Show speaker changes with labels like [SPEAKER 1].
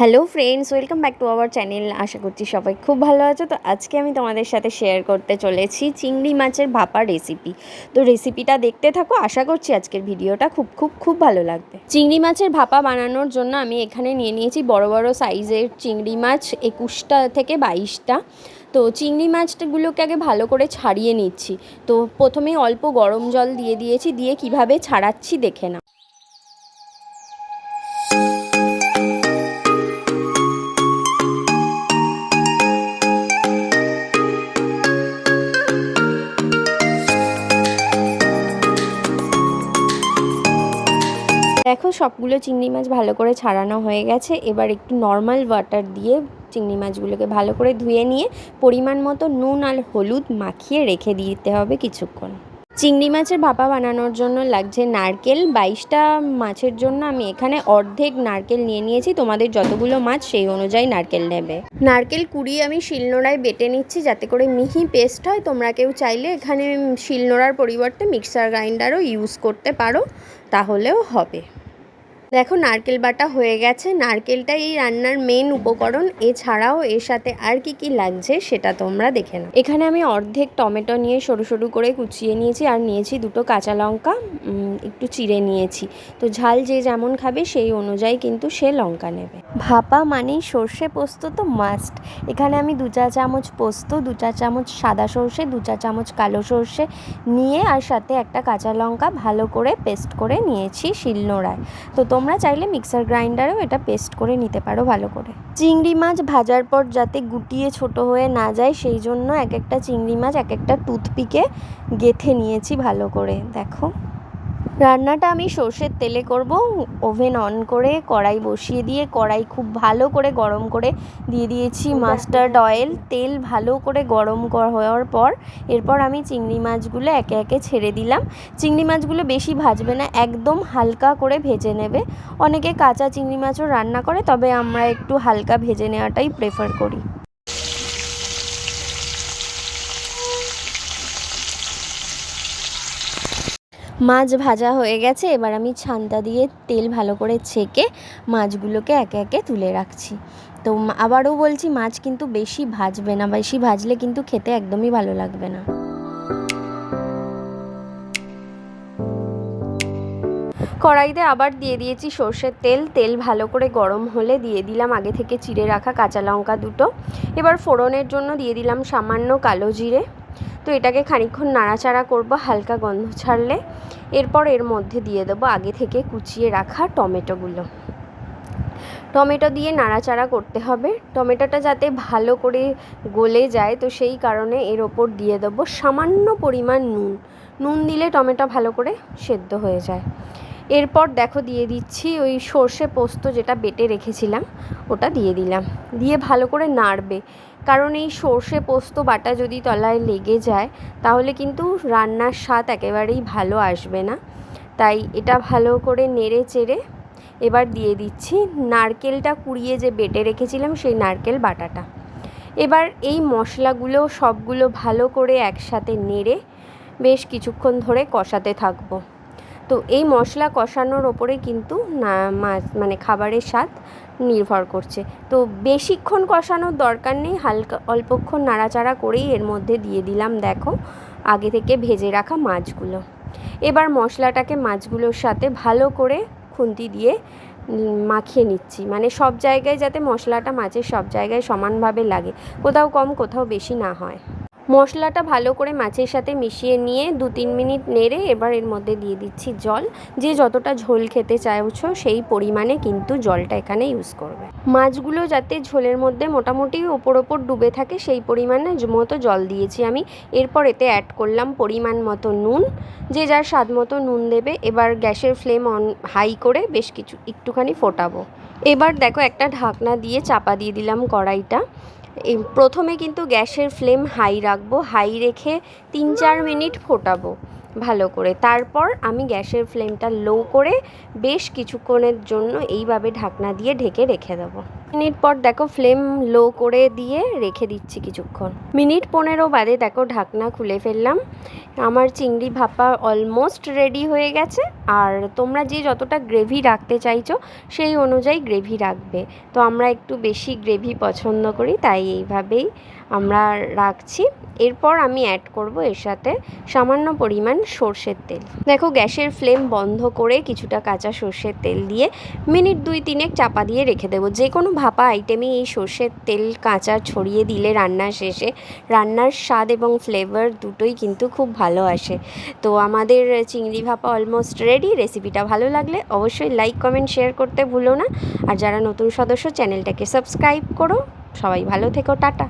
[SPEAKER 1] Hello friends welcome back to our channel আশা করছি সবাই খুব ভালো আছো। তো আজকে আমি তোমাদের সাথে শেয়ার করতে চলেছি চিংড়ি মাছের ভাপা রেসিপি তো রেসিপিটা দেখতে থাকো। আশা করছি আজকের ভিডিওটা খুব খুব খুব ভালো লাগবে। চিংড়ি মাছের ভাপা বানানোর জন্য আমি এখানে নিয়ে নিয়েছি বড় বড় সাইজের চিংড়ি মাছ একুশটা থেকে বাইশটা। তো চিংড়ি মাছগুলোকে আগে ভালো করে ছাড়িয়ে নিচ্ছি। তো প্রথমেই অল্প গরম জল দিয়ে দিয়েছি। দিয়ে কীভাবে ছাড়াচ্ছি দেখে না দেখো, সবগুলো চিংড়ি মাছ ভালো করে ছাড়ানো হয়ে গেছে। এবার একটু নর্মাল ওয়াটার দিয়ে চিংড়ি মাছগুলোকে ভালো করে ধুয়ে নিয়ে পরিমাণ মতো নুন আর হলুদ মাখিয়ে রেখে দিতে হবে কিছুক্ষণ। চিংড়ি মাছের ভাপা বানানোর জন্য লাগছে নারকেল। বাইশটা মাছের জন্য আমি এখানে অর্ধেক নারকেল নিয়ে নিয়েছি। তোমাদের যতগুলো মাছ সেই অনুযায়ী নারকেল নেবে। নারকেল কুড়িয়ে আমি শিলনোড়ায় বেটে নিচ্ছি যাতে করে মিহি পেস্ট হয়। তোমরা কেউ চাইলে এখানে শিলনোড়ার পরিবর্তে মিক্সার গ্রাইন্ডারও ইউজ করতে পারো। তাহলেও হবে। দেখো, নারকেল বাটা হয়ে গেছে। নারকেলটা এই রান্নার মেন উপকরণ। এছাড়াও এর সাথে আর কি কি লাগছে সেটা তোমরা দেখে নাও। এখানে আমি অর্ধেক টমেটো নিয়ে সরু সরু করে কুচিয়ে নিয়েছি আর নিয়েছি দুটো কাঁচা লঙ্কা একটু চিড়ে নিয়েছি। তো ঝাল যে যেমন খাবে সেই অনুযায়ী কিন্তু সে লঙ্কা নেবে। ভাপা মানেই সর্ষে পোস্ত তো মাস্ট এখানে আমি দু চা চামচ পোস্ত, দু চা চামচ সাদা সর্ষে, দু চা চামচ কালো সর্ষে নিয়ে আর সাথে একটা কাঁচা লঙ্কা ভালো করে পেস্ট করে নিয়েছি শিলনোড়ায়। তো তোমরা চাইলে মিক্সার গ্রাইন্ডারেও এটা পেস্ট করে নিতে পারো ভালো করে। চিংড়ি মাছ ভাজার পর যাতে গুটিয়ে ছোট হয়ে না যায়, সেই জন্য এক একটা চিংড়ি মাছ এক একটা টুথপিকে গেথে নিয়েছি ভালো করে। দেখো। রান্নাটা আমি সর্ষের তেলে করব ওভেন অন করে কড়াই বসিয়ে দিয়ে কড়াই খুব ভালো করে গরম করে দিয়ে দিয়েছি মাস্টার্ড অয়েল তেল ভালো করে গরম হওয়ার পর এরপর আমি চিংড়ি মাছগুলো একে একে ছেড়ে দিলাম। চিংড়ি মাছগুলো বেশি ভাজবে না একদম হালকা করে ভেজে নেবে। অনেকে কাঁচা চিংড়ি মাছও রান্না করে তবে আমরা একটু হালকা ভেজে নেওয়াটাই প্রেফার করি। মাছ ভাজা হয়ে গেছে, এবার আমি ছান্তা দিয়ে তেল ভালো করে ছেঁকে মাছগুলোকে একে একে তুলে রাখছি। তো আবারও বলছি, মাছ কিন্তু বেশি ভাজবে না, বেশি ভাজলে কিন্তু খেতে একদমই ভালো লাগবে না। কড়াইতে আবার দিয়ে দিয়েছি সর্ষের তেল তেল ভালো করে গরম হলে দিয়ে দিলাম আগে থেকে চিড়ে রাখা কাঁচা লঙ্কা দুটো। এবার ফোড়নের জন্য দিয়ে দিলাম সামান্য কালো জিরে। তো এটাকে খানিক্ষণ নাড়াচাড়া করব, হালকা গন্ধ ছাড়লে। এরপর এর মধ্যে দিয়ে দেবো আগে থেকে কুচিয়ে রাখা টমেটোগুলো। টমেটো দিয়ে নাড়াচাড়া করতে হবে। টমেটোটা যাতে ভালো করে গলে যায়, তো সেই কারণে এর ওপর দিয়ে দেবো সামান্য পরিমাণ নুন। নুন দিলে টমেটো ভালো করে সেদ্ধ হয়ে যায়। এরপর দেখো দিয়ে দিচ্ছি ওই সর্ষে পোস্ত যেটা বেটে রেখেছিলাম, ওটা দিয়ে দিলাম। দিয়ে ভালো করে নাড়বে। কারণ এই সর্ষে পোস্ত বাটা যদি তলায় লেগে যায়, তাহলে কিন্তু রান্নার স্বাদ একেবারেই ভালো আসবে না। তাই এটা ভালো করে নেড়ে চেড়ে এবার দিয়ে দিচ্ছি নারকেলটা কুড়িয়ে যে বেটে রেখেছিলাম সেই নারকেল বাটাটা। এবার এই মশলাগুলো সবগুলো ভালো করে একসাথে নেড়ে বেশ কিছুক্ষণ ধরে কষাতে থাকব। তো এই মশলা কষানোর ওপরে কিন্তু না মানে খাবারের স্বাদ নির্ভর করছে। তো বেশিক্ষণ কষানোর দরকার নেই, হালকা অল্পক্ষণ নাড়াচাড়া করেই এর মধ্যে দিয়ে দিলাম, দেখো, আগে থেকে ভেজে রাখা মাছগুলো। এবার মশলাটাকে মাছগুলোর সাথে ভালো করে খুন্তি দিয়ে মাখিয়ে নিচ্ছি। মানে সব জায়গায় যাতে মশলাটা মাছের সব জায়গায় সমানভাবে লাগে, কোথাও কম, কোথাও বেশি না হয়। মশলাটা ভালো করে মাছের সাথে মিশিয়ে নিয়ে দু তিন মিনিট নেড়ে এবার এর মধ্যে দিয়ে দিচ্ছি জল। যে যতটা ঝোল খেতে চাইছো সেই পরিমাণে কিন্তু জলটা এখানে ইউজ করবে। মাছগুলো যাতে ঝোলের মধ্যে মোটামুটি ওপর ওপর ডুবে থাকে সেই পরিমাণে মতো জল দিয়েছি আমি। এরপর এতে অ্যাড করলাম পরিমাণ মতো নুন। যে যার স্বাদ মতো নুন দেবে। এবার গ্যাসের ফ্লেম অন হাই করে বেশ কিছু একটুখানি ফোটাবো। এবার দেখো একটা ঢাকনা দিয়ে চাপা দিয়ে দিলাম কড়াইটা। প্রথমে কিন্তু গ্যাসের ফ্লেম হাই রাখব, হাই রেখে তিন চার মিনিট ফোটাবো ভালো করে। তারপর আমি গ্যাসের ফ্লেমটা লো করে বেশ কিছুক্ষণের জন্য এইভাবে ঢাকনা দিয়ে ঢেকে রেখে দেবো। মিনিট পর দেখো ফ্লেম লো করে দিয়ে রেখে দিচ্ছি কিছুক্ষণ। মিনিট পনেরো বাদে দেখো ঢাকনা খুলে ফেললাম। আমার চিংড়ি ভাপা অলমোস্ট রেডি হয়ে গেছে। আর তোমরা যে যতটা গ্রেভি রাখতে চাইছো, সেই অনুযায়ী গ্রেভি রাখবে। তো আমরা একটু বেশি গ্রেভি পছন্দ করি, তাই এইভাবেই আমরা রাখছি। এরপর আমি অ্যাড করব এর সাথে সামান্য পরিমাণ সর্ষের তেল। দেখো গ্যাসের ফ্লেম বন্ধ করে কিছুটা কাঁচা সর্ষের তেল দিয়ে মিনিট দুই তিনেক চাপা দিয়ে রেখে দেবো। যে কোনো ভাপা আইটেমে এই সর্ষের তেল কাঁচা ছড়িয়ে দিলে রান্নার শেষে রান্নার স্বাদ এবং ফ্লেভার দুটোই কিন্তু খুব ভালো আসে। তো আমাদের চিংড়ি ভাপা অলমোস্ট রেডি রেসিপিটা ভালো লাগলে অবশ্যই লাইক কমেন্ট শেয়ার করতে ভুলো না। আর যারা নতুন সদস্য চ্যানেলটাকে সাবস্ক্রাইব করো। সবাই ভালো থেকো, টাটা।